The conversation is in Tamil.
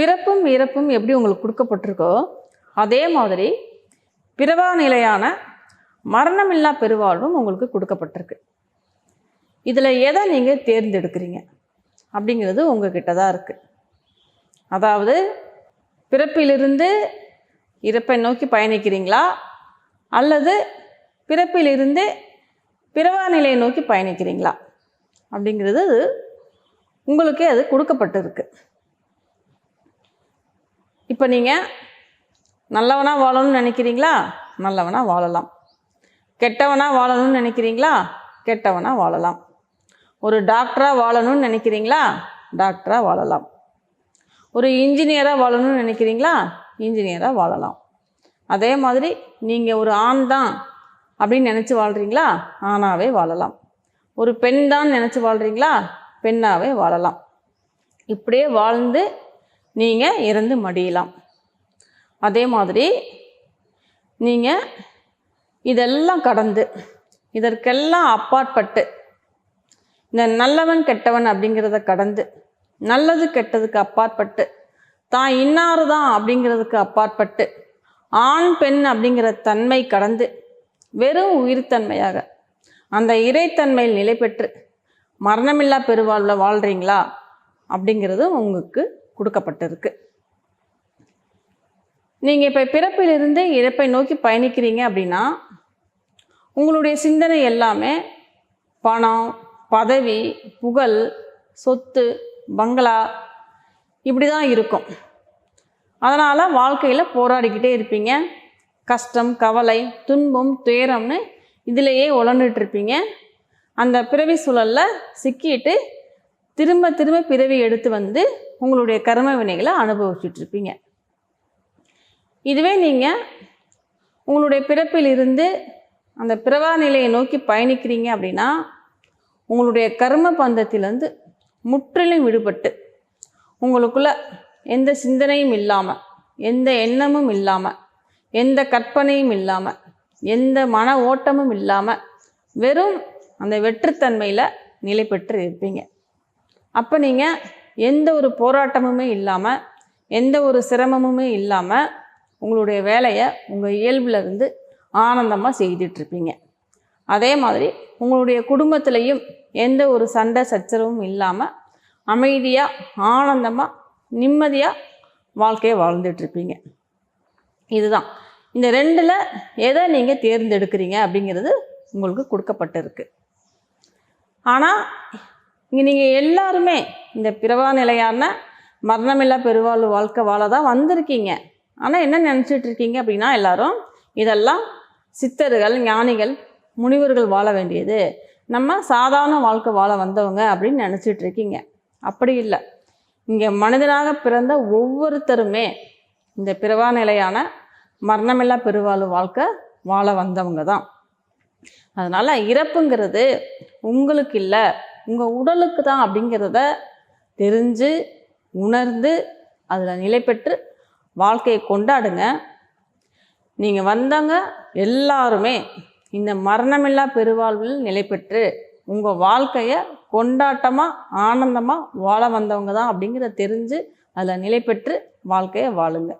பிறப்பும் இறப்பும் எப்படி உங்களுக்கு கொடுக்கப்பட்டிருக்கோ அதே மாதிரி பிறவா நிலையான மரணமில்லா பெருவாழ்வும் உங்களுக்கு கொடுக்கப்பட்டிருக்கு. இதில் எதை நீங்கள் தேர்ந்தெடுக்கிறீங்க? அப்படிங்கிறது உங்ககிட்ட தான் இருக்குது அதாவது பிறப்பிலிருந்து இறப்பை நோக்கி பயணிக்கிறீங்களா? அல்லது பிறப்பிலிருந்து பிறவா நிலையை நோக்கி பயணிக்கிறீங்களா? அப்படிங்கிறது உங்களுக்கே அது கொடுக்கப்பட்டிருக்கு. இப்போ நீங்கள் நல்லவனாக வாழணும்னு நினைக்கிறீங்களா? நல்லவனாக வாழலாம். கெட்டவனாக வாழணும்னு நினைக்கிறீங்களா? கெட்டவனாக வாழலாம். ஒரு டாக்டராக வாழணும்னு நினைக்கிறீங்களா? டாக்டராக வாழலாம். ஒரு இன்ஜினியராக வாழணும்னு நினைக்கிறீங்களா? இன்ஜினியராக வாழலாம். அதே மாதிரி நீங்கள் ஒரு ஆண் தான் அப்படின்னு நினச்சி வாழ்கிறீங்களா ஆணாவே வாழலாம். ஒரு பெண் தான் நினச்சி வாழ்கிறீங்களா பெண்ணாகவே வாழலாம். இப்படியே வாழ்ந்து நீங்கள் இறந்து மடியலாம். அதே மாதிரி நீங்கள் இதெல்லாம் கடந்து இதற்கெல்லாம் அப்பாற்பட்டு இந்த நல்லவன் கெட்டவன் அப்படிங்கிறத கடந்து நல்லது கெட்டதுக்கு அப்பாற்பட்டு தான் இன்னாறு தான் அப்படிங்கிறதுக்கு அப்பாற்பட்டு ஆண் பெண் அப்படிங்கிற தன்மை கடந்து வெறும் உயிர்த்தன்மையாக அந்த இறைத்தன்மையில் நிலை பெற்று மரணமில்லா பெருவாழ்வில் வாழ்கிறீங்களா அப்படிங்கிறது உங்களுக்கு கொடுக்கப்பட்டிருக்கு. நீங்கள் இப்போ பிறப்பிலிருந்து இறப்பை நோக்கி பயணிக்கிறீங்க அப்படின்னா உங்களுடைய சிந்தனை எல்லாமே பணம் பதவி புகழ் சொத்து பங்களா இப்படி தான் இருக்கும். அதனால் வாழ்க்கையில் போராடிக்கிட்டே இருப்பீங்க. கஷ்டம் கவலை துன்பம் துயரம்னு இதிலேயே உழண்டுட்டு இருப்பீங்க அந்த பிறவி சூழலில் சிக்கிட்டு திரும்ப திரும்ப பிறவி எடுத்து வந்து உங்களுடைய கர்ம வினைகளை அனுபவிச்சுட்டு இருப்பீங்க இதுவே நீங்கள் உங்களுடைய பிறப்பிலிருந்து அந்த பிறவா நிலையை நோக்கி பயணிக்கிறீங்க அப்படின்னா உங்களுடைய கர்ம பந்தத்திலேருந்து முற்றிலும் விடுபட்டு உங்களுக்குள்ள எந்த சிந்தனையும் இல்லாமல் எந்த எண்ணமும் இல்லாமல் எந்த கற்பனையும் இல்லாமல் எந்த மன ஓட்டமும் இல்லாமல் வெறும் அந்த வெற்றுத்தன்மையில் நிலை பெற்று இருப்பீங்க. அப்போ நீங்கள் எந்த ஒரு போராட்டமுமே இல்லாமல் எந்த ஒரு சிரமமுமே இல்லாமல் உங்களுடைய வேலையை உங்கள் இயல்புல இருந்து ஆனந்தமாக செய்துட்ருப்பீங்க. அதே மாதிரி உங்களுடைய குடும்பத்திலையும் எந்த ஒரு சண்டை சச்சரவும் இல்லாமல் அமைதியாக ஆனந்தமாக நிம்மதியாக வாழ்க்கையை வாழ்ந்துட்டுருப்பீங்க இதுதான். இந்த ரெண்டில் எதை நீங்கள் தேர்ந்தெடுக்கிறீங்க அப்படிங்கிறது உங்களுக்கு கொடுக்கப்பட்டிருக்கு. ஆனால் இங்கே நீங்கள் எல்லாருமே இந்த பிறவா நிலையான மரணமில்லா பெருவாழ்வு வாழ்க்கை வாழ தான் வந்திருக்கீங்க. ஆனால் என்ன நினச்சிட்டு இருக்கீங்க அப்படின்னா எல்லாரும் இதெல்லாம் சித்தர்கள் ஞானிகள் முனிவர்கள் வாழ வேண்டியது. நம்ம சாதாரண வாழ்க்கை வாழ வந்தவங்க அப்படின்னு நினச்சிட்டு இருக்கீங்க. அப்படி இல்லை. இங்கே மனிதனாக பிறந்த ஒவ்வொருத்தருமே இந்த பிறவா நிலையான மரணமில்லா பெருவாழ்வு வாழ்க்கை வாழ வந்தவங்க தான். அதனால் இறப்புங்கிறது உங்களுக்கு இல்லை. உங்கள் உடலுக்கு தான் அப்படிங்கிறத தெரிஞ்சு உணர்ந்து அதில் நிலை பெற்று வாழ்க்கையை கொண்டாடுங்க. நீங்கள் வந்தவங்க எல்லாருமே இந்த மரணமில்லா பெருவாழ்வில் நிலை பெற்று உங்கள் வாழ்க்கையை கொண்டாட்டமாக ஆனந்தமாக வாழ வந்தவங்க தான் அப்படிங்கிறத தெரிஞ்சு அதில் நிலை பெற்று வாழ்க்கையை வாழுங்க.